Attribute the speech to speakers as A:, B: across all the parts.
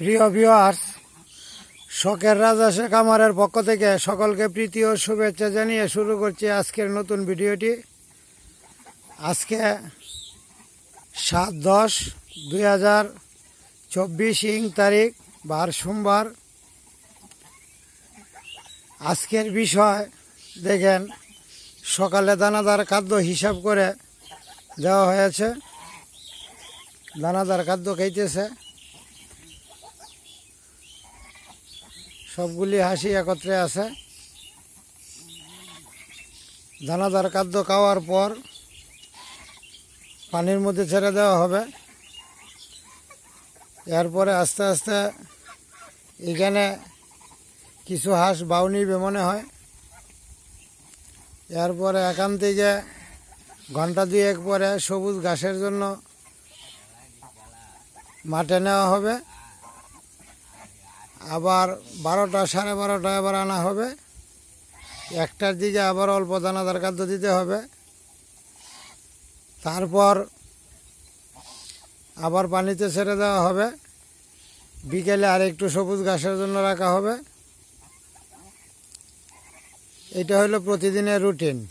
A: প্রিয় ভিউয়ার্স শখের রাজা শেখ আমারের পক্ষ থেকে সকলকে প্রীতি ও শুভেচ্ছা জানিয়ে শুরু করছি আজকের নতুন ভিডিওটি। আজকে সাত দশ দুই হাজার চব্বিশ ইং তারিখ, বার সোমবার। আজকের বিষয় দেখেন, সকালে দানাদার খাদ্য হিসাব করে দেওয়া হয়েছে। দানাদার খাদ্য খাইতেছে। সবগুলি হাসি একত্রে আছে। দানাদার খাদ্য খাওয়ার পর পানির মধ্যে ছেড়ে দেওয়া হবে। এরপরে আস্তে আস্তে এখানে কিছু হাঁস বাউনি নিবে মনে হয়। এরপরে এখান থেকে ঘণ্টা দুয়েক পরে সবুজ ঘাসের জন্য মাঠে নেওয়া হবে। আবার বারোটা, সাড়ে বারোটা আবার আনা হবে। একটার দিকে আবার অল্প দানাদার খাদ্য দিতে হবে। তারপর আবার পানিতে ছেড়ে দেওয়া হবে। বিকেলে আর একটু সবুজ ঘাসের জন্য রাখা হবে। এটা হলো প্রতিদিনের রুটিন।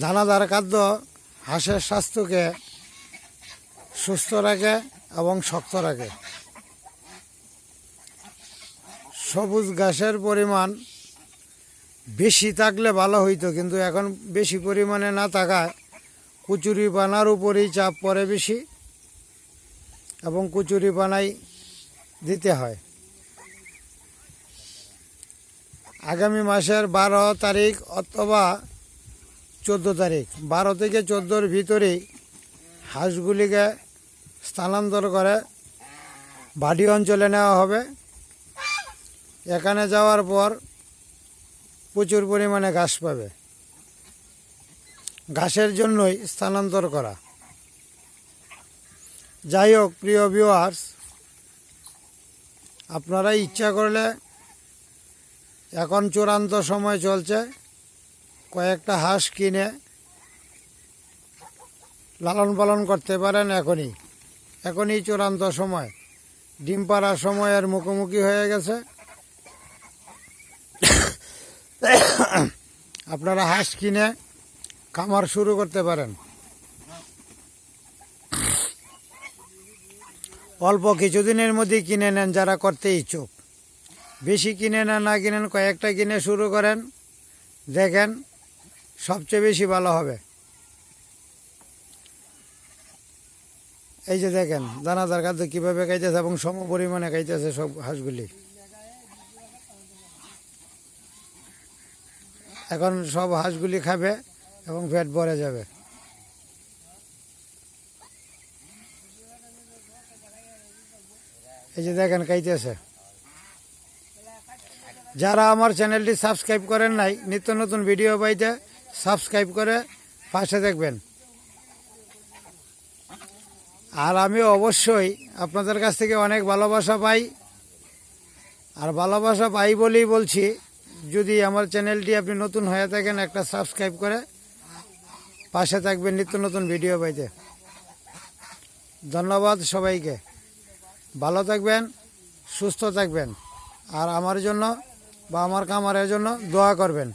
A: দানাদার খাদ্য হাঁসের স্বাস্থ্যকে সুস্থ রাখে এবং শক্ত রাখে। সবুজ ঘাসের পরিমাণ বেশি থাকলে ভালো হইতো, কিন্তু এখন বেশি পরিমাণে না থাকায় কুচুরি পানার উপরেই চাপ পড়ে বেশি এবং কুচুরি পানাই দিতে হয়। আগামী মাসের বারো তারিখ অথবা চোদ্দ তারিখ, বারো থেকে চোদ্দোর ভিতরেই হাঁসগুলিকে স্থানান্তর করে বাড়ি অঞ্চলে নেওয়া হবে। এখানে যাওয়ার পর প্রচুর পরিমাণে ঘাস পাবে। ঘাসের জন্যই স্থানান্তর করা। যাই হোক, প্রিয় ভিউয়ার্স আপনারা ইচ্ছা করলে এখন চূড়ান্ত সময় চলছে। কয়েকটা হাঁস কিনে লালন পালন করতে পারেন এখনই। এখনই চূড়ান্ত সময়। ডিম পাড়ার সময়ের মুখোমুখি হয়ে গেছে। আপনারা হাঁস কিনে খামার শুরু করতে পারেন। অল্প কিছুদিনের মধ্যে কিনে নেন যারা করতে ইচ্ছুক। বেশি কিনে না না কিনেন কয়েকটা কিনে শুরু করেন। দেখেন সবচেয়ে বেশি ভালো হবে। এই যে দেখেন, দানাদার খাদ্য কীভাবে খাইতেছে এবং সম পরিমাণে খাইতেছে সব হাঁসগুলি। এখন সব হাঁসগুলি খাবে এবং পেট ভরে যাবে। এই যে দেখেন খাইতেছে। যারা আমার চ্যানেলটি সাবস্ক্রাইব করেন নাই, নিত্য নতুন ভিডিও পাইতে সাবস্ক্রাইব করে পাশে দেখবেন। আর আমি অবশ্যই আপনাদের কাছ থেকে অনেক ভালোবাসা পাই। আর ভালোবাসা পাই বলেই বলছি যদি আমার চ্যানেলটি আপনি নতুন হয়ে থাকেন, একটা সাবস্ক্রাইব করে পাশে থাকবেন নিত্য নতুন ভিডিও পাইতে। ধন্যবাদ সবাইকে। ভালো থাকবেন, সুস্থ থাকবেন, আর আমার জন্য বা আমার কামারের জন্য দোয়া করবেন।